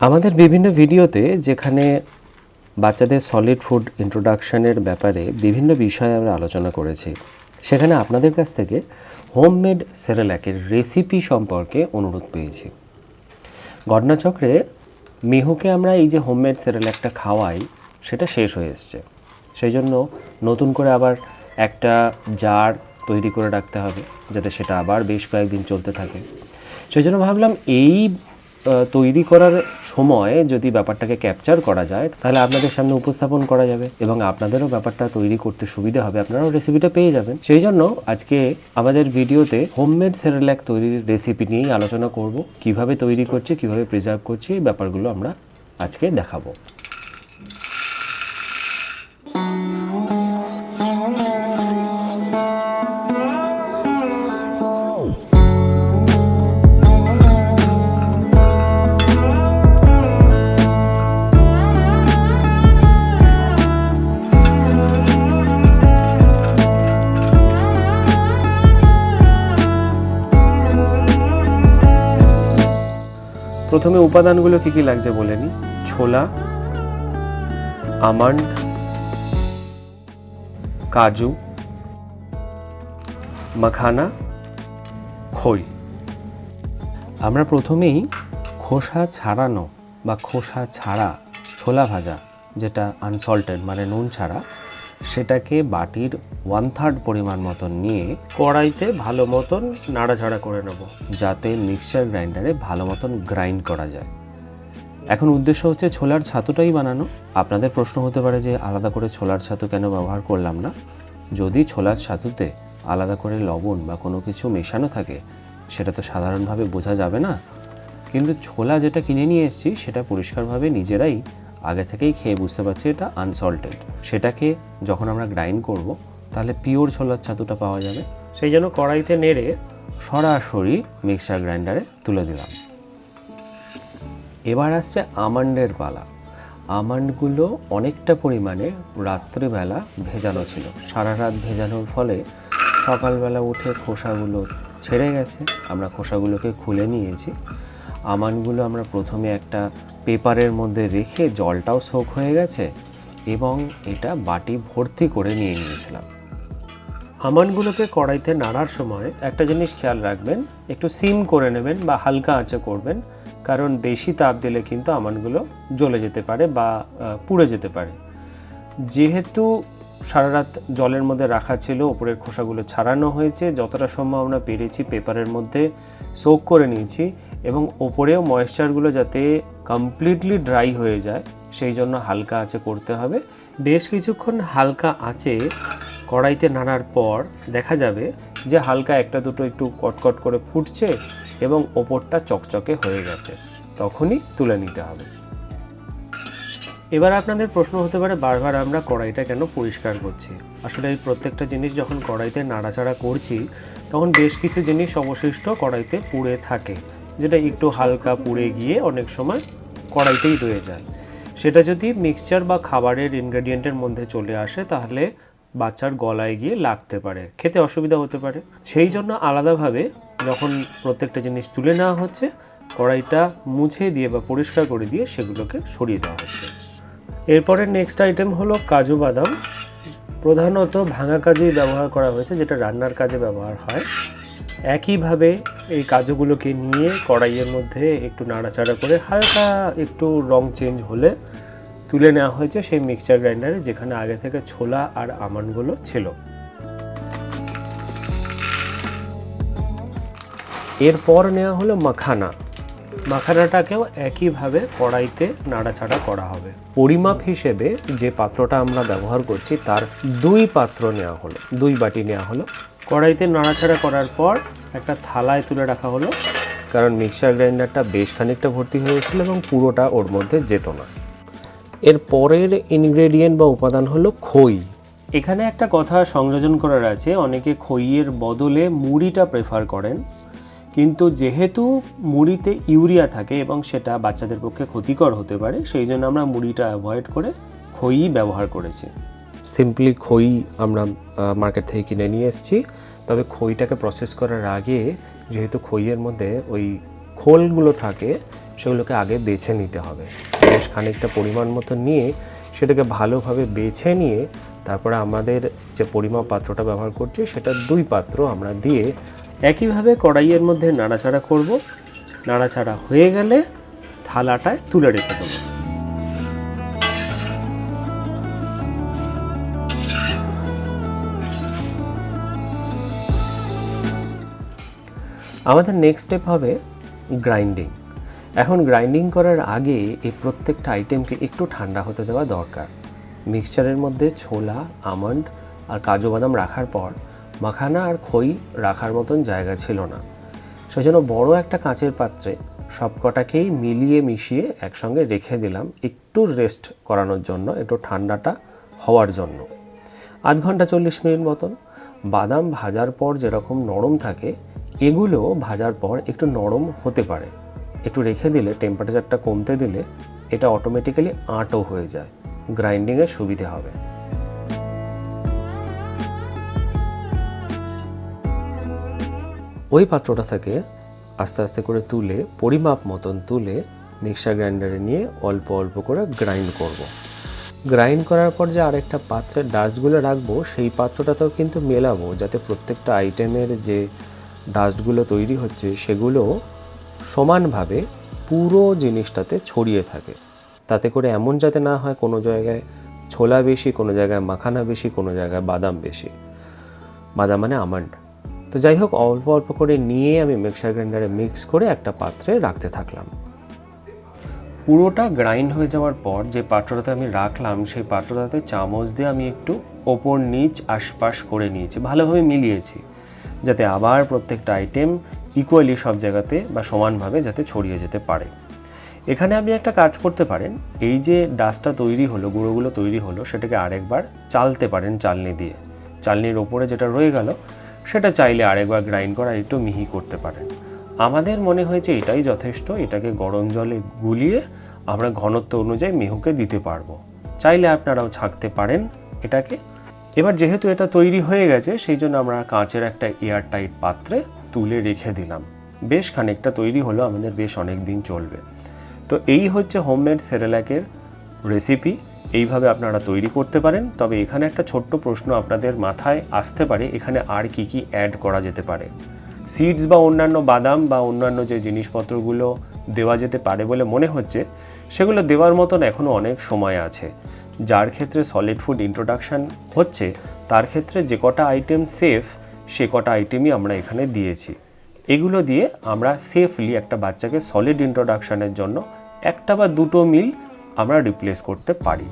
আমাদের বিভিন্ন ভিডিওতে যেখানে বাচ্চাদের সলিড ফুড ইন্ট্রোডাকশনের ব্যাপারে বিভিন্ন বিষয়ে আমরা আলোচনা করেছি, সেখানে আপনাদের কাছ থেকে হোমমেড সেরেল্যাকের রেসিপি সম্পর্কে অনুরোধ পেয়েছি। ঘটনাচক্রে মিহুকে আমরা এই যে হোমমেড সেরেল্যাকটা খাওয়াই, সেটা শেষ হয়ে এসছে। সেই জন্য নতুন করে আবার একটা জার তৈরি করে রাখতে হবে, যাতে সেটা আবার বেশ কয়েকদিন চলতে থাকে। সেই জন্য ভাবলাম এই তৈরি করার সময় যদি ব্যাপারটাকে ক্যাপচার করা যায়, তাহলে আপনাদের সামনে উপস্থাপন করা যাবে এবং আপনাদেরও ব্যাপারটা তৈরি করতে সুবিধা হবে। আপনারাও রেসিপিটা পেয়ে যাবেন। সেই জন্য আজকে আমাদের ভিডিওতে হোমমেড সেরেল্যাক তৈরির রেসিপি নিয়েই আলোচনা করব। কীভাবে তৈরি করছি, কীভাবে প্রিজার্ভ করছি, এই ব্যাপারগুলো আমরা আজকে দেখাবো। প্রথমে উপাদানগুলো কি কি লাগছে বলে নিই ছোলা, আমন্ড, কাজু, মাখানা, খই। আমরা প্রথমেই খোসা ছাড়ানো বা খোসা ছাড়া ছোলা ভাজা, যেটা আনসল্টেড মানে নুন ছাড়া সেটাকে বাটির ওয়ান থার্ড পরিমাণ মতন নিয়ে কড়াইতে ভালো মতন নাড়াচাড়া করে নেব, যাতে মিক্সচার গ্রাইন্ডারে ভালো মতন গ্রাইন্ড করা যায়। এখন উদ্দেশ্য হচ্ছে ছোলার ছাতুটাই বানানো। আপনাদের প্রশ্ন হতে পারে যে, আলাদা করে ছোলার ছাতু কেন ব্যবহার করলাম না? যদি ছোলার ছাতুতে আলাদা করে লবণ বা কোনো কিছু মেশানো থাকে, সেটা তো সাধারণভাবে বোঝা যাবে না। কিন্তু ছোলা যেটা কিনে নিয়ে এসেছি, সেটা পরিষ্কারভাবে নিজেরাই আগে থেকেই খেয়ে বুঝতে পারছি এটা আনসল্টেড সেটাকে যখন আমরা গ্রাইন্ড করব, তাহলে পিওর ছোলার ছাতুটা পাওয়া যাবে। সেই জন্য কড়াইতে নেড়ে সরাসরি মিক্সার গ্রাইন্ডারে তুলে দিলাম। এবার আসছে আমন্ডের পালা। আমন্ডগুলো অনেকটা পরিমাণে রাত্রিবেলা ভেজানো ছিল। সারা রাত ভেজানোর ফলে সকালবেলা উঠে খোসাগুলো ছেড়ে গেছে। আমরা খোসাগুলোকে খুলে নিয়েছি। আমন্ডগুলো আমরা প্রথমে একটা পেপারের মধ্যে রেখে জলটাও সোক হয়ে গেছে এবং এটা বাটি ভর্তি করে নিয়ে নিয়েছিলাম। আমন্ডগুলোকে কড়াইতে নাড়ার সময় একটা জিনিস খেয়াল রাখবেন, একটু সিম করে নেবেন বা হালকা আঁচে করবেন, কারণ বেশি তাপ দিলে কিন্তু আমন্ডগুলো জ্বলে যেতে পারে বা পুড়ে যেতে পারে। যেহেতু সারা রাত জলের মধ্যে রাখা ছিল, ওপরের খোসাগুলো ছাড়ানো হয়েছে, যতটা সম্ভব আমরা পেরেছি পেপারের মধ্যে সোক করে নিয়েছি এবং ওপরেও ময়েশ্চারগুলো যাতে কমপ্লিটলি ড্রাই হয়ে যায়, সেই জন্য হালকা আঁচে করতে হবে। বেশ কিছুক্ষণ হালকা আঁচে কড়াইতে নাড়ার পর দেখা যাবে যে হালকা একটা দুটো একটু কটকট করে ফুটছে এবং ওপরটা চকচকে হয়ে গেছে। তখনই তুলে নিতে হবে। এবার আপনাদের প্রশ্ন হতে পারে, বারবার আমরা কড়াইটা কেন পরিষ্কার করছি? আসলে এই প্রত্যেকটা জিনিস যখন কড়াইতে নাড়াচাড়া করছি, তখন বেশ কিছু জিনিস অবশিষ্ট কড়াইতে পুড়ে থাকে। যেটা একটু হালকা পুড়ে গিয়ে অনেক সময় কড়াইতেই রয়ে যায়। সেটা যদি মিক্সচার বা খাবারের ইনগ্রেডিয়েন্টের মধ্যে চলে আসে, তাহলে বাচ্চার গলায় গিয়ে লাগতে পারে। খেতে অসুবিধা হতে পারে। সেই জন্য আলাদাভাবে যখন প্রত্যেকটা জিনিস তুলে নেওয়া হচ্ছে, কড়াইটা মুছে দিয়ে বা পরিষ্কার করে দিয়ে সেগুলোকে সরিয়ে দেওয়া হচ্ছে। এরপরে নেক্সট আইটেম হলো কাজু বাদাম। প্রধানত ভাঙা কাজুই ব্যবহার করা হয়েছে, যেটা রান্নার কাজে ব্যবহার হয়। একইভাবে এই কাজুগুলোকে নিয়ে কড়াইয়ের মধ্যে একটু নাড়াচাড়া করে হালকা একটু রং চেঞ্জ হলে তুলে নেওয়া হয়েছে সেই মিক্সচার গ্রাইন্ডারে যেখানে আগে থেকে ছোলা আর আমন্ডগুলো ছিল। এরপর নেওয়া হলো মাখানা। মাখানাটাকেও একইভাবে কড়াইতে নাড়াচাড়া করা হবে। পরিমাপ হিসেবে যে পাত্রটা আমরা ব্যবহার করছি তার দুই পাত্র নেওয়া হলো, দুই বাটি নেওয়া হলো। কড়াইতে নাড়াচাড়া করার পর একটা থালায় তুলে রাখা হলো, কারণ মিক্সার গ্রাইন্ডারটা বেশ খানিকটা ভর্তি হয়েছিল এবং পুরোটা ওর মধ্যে যেত না। এর পরের ইনগ্রেডিয়েন্ট বা উপাদান হলো খই। এখানে একটা কথা সংযোজন করার আছে, অনেকে খইয়ের বদলে মুড়িটা প্রেফার করেন, কিন্তু যেহেতু মুড়িতে ইউরিয়া থাকে এবং সেটা বাচ্চাদের পক্ষে ক্ষতিকর হতে পারে, সেই জন্য আমরা মুড়িটা অ্যাভয়েড করে খই ব্যবহার করেছি। সিম্পলি খই আমরা মার্কেট থেকে কিনে নিয়ে এসেছি। তবে খইটাকে প্রসেস করার আগে যেহেতু খইয়ের মধ্যে ওই খোলগুলো থাকে, সেগুলোকে আগে বেছে নিতে হবে। বেশ খানিকটা পরিমাণ মতো নিয়ে সেটাকে ভালোভাবে বেছে নিয়ে তারপরে আমাদের যে পরিমাপ পাত্রটা ব্যবহার করছি, সেটা দুই পাত্র আমরা দিয়ে একইভাবে কড়াইয়ের মধ্যে নাড়াচাড়া করব। নাড়াচাড়া হয়ে গেলে থালাটায় তুলে রেখে দেবো। আমাদের নেক্সট স্টেপ হবে গ্রাইন্ডিং এখন গ্রাইন্ডিং করার আগে এই প্রত্যেকটা আইটেমকে একটু ঠান্ডা হতে দেওয়া দরকার। মিক্সচারের মধ্যে ছোলা, আমন্ড আর কাজু বাদাম রাখার পর মাখানা আর খই রাখার মতন জায়গা ছিল না। সেজন্য বড় একটা কাঁচের পাত্রে সবকটাকেই মিলিয়ে মিশিয়ে একসঙ্গে রেখে দিলাম একটু রেস্ট করানোর জন্য, একটু ঠান্ডাটা হওয়ার জন্য। আধ ঘণ্টা চল্লিশ মিনিট মতন। বাদাম ভাজার পর যেরকম নরম থাকে এগুলো ভাজার পর একটু নরম হতে পারে। একটু রেখে দিলে টেম্পারেচারটা কমতে দিলে এটা অটোমেটিক্যালি আঁটও হয়ে যায়। গ্রাইন্ডিংয়ের সুবিধে হবে। ওই পাত্রটা থেকে আস্তে আস্তে করে তুলে, পরিমাপ মতন তুলে মিক্সার গ্রাইন্ডারে নিয়ে অল্প অল্প করে গ্রাইন্ড করব। গ্রাইন্ড করার পর যে আরেকটা পাত্রে ডাস্টগুলো রাখব, সেই পাত্রটাতেও কিন্তু মেলাবো, যাতে প্রত্যেকটা আইটেমের যে ডাস্টগুলো তৈরি হচ্ছে, সেগুলো সমানভাবে পুরো জিনিসটাতে ছড়িয়ে থাকে। তাতে করে এমন যাতে না হয় কোনো জায়গায় ছোলা বেশি, কোনো জায়গায় মাখানা বেশি, কোনো জায়গায় বাদাম বেশি। বাদাম মানে আমন্ড। তো যাই হোক, অল্প অল্প করে নিয়ে আমি মিক্সার গ্রাইন্ডারে মিক্স করে একটা পাত্রে রাখতে থাকলাম। পুরোটা গ্রাইন্ড হয়ে যাওয়ার পর যে পাত্রটাতে আমি রাখলাম, সেই পাত্রটাতে চামচ দিয়ে আমি একটু ওপর নিচ, আশপাশ করে নিয়েছি। ভালোভাবে মিলিয়েছি। যাতে আবার প্রত্যেকটা আইটেম ইকুয়ালি সব জায়গাতে বা সমানভাবে যাতে ছড়িয়ে যেতে পারে। এখানে আপনি একটা কাজ করতে পারেন। এই যে ডাস্টটা তৈরি হলো, গুঁড়োগুলো তৈরি হলো, সেটাকে আরেকবার চালতে পারেন চালনি দিয়ে। চালনির ওপরে যেটা রয়ে গেল, সেটা চাইলে আরেকবার গ্রাইন্ড করা, একটু মিহি করতে পারেন। আমাদের মনে হয়েছে এটাই যথেষ্ট, এটাকে গরম জলে গুলিয়ে আমরা ঘনত্ব অনুযায়ী মিহুকে দিতে পারব। চাইলে আপনারাও ছাঁকতে পারেন এটাকে। এবার যেহেতু এটা তৈরি হয়ে গেছে, সেই জন্য আমরা কাঁচের একটা এয়ার টাইট পাত্রে তুলে রেখে দিলাম। বেশ খানিকটা তৈরি হলো, আমাদের বেশ অনেক দিন চলবে। তো এই হচ্ছে হোমমেড সেরেল্যাকের রেসিপি। এইভাবে আপনারা তৈরি করতে পারেন। তবে এখানে একটা ছোট্ট প্রশ্ন আপনাদের মাথায় আসতে পারে, এখানে আর কি কি অ্যাড করা যেতে পারে? সিডস বা অন্যান্য বাদাম বা অন্যান্য যে জিনিসপত্রগুলো দেওয়া যেতে পারে বলে মনে হচ্ছে, সেগুলো দেওয়ার মতন এখনও অনেক সময় আছে। যার ক্ষেত্রে সলিড ফুড ইন্ট্রোডাকশান হচ্ছে, তার ক্ষেত্রে যে কটা আইটেম সেফ সে কটা আইটেমই আমরা এখানে দিয়েছি। এগুলো দিয়ে আমরা সেফলি একটা বাচ্চাকে সলিড ইন্ট্রোডাকশানের জন্য একটা বা দুটো মিল আমরা রিপ্লেস করতে পারি।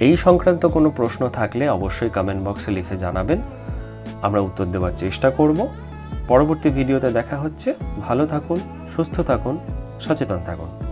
এই সংক্রান্ত কোনো প্রশ্ন থাকলে অবশ্যই কমেন্ট বক্সে লিখে জানাবেন। আমরা উত্তর দেওয়ার চেষ্টা করব। পরবর্তী ভিডিওতে দেখা হচ্ছে। ভালো থাকুন, সুস্থ থাকুন, সচেতন থাকুন।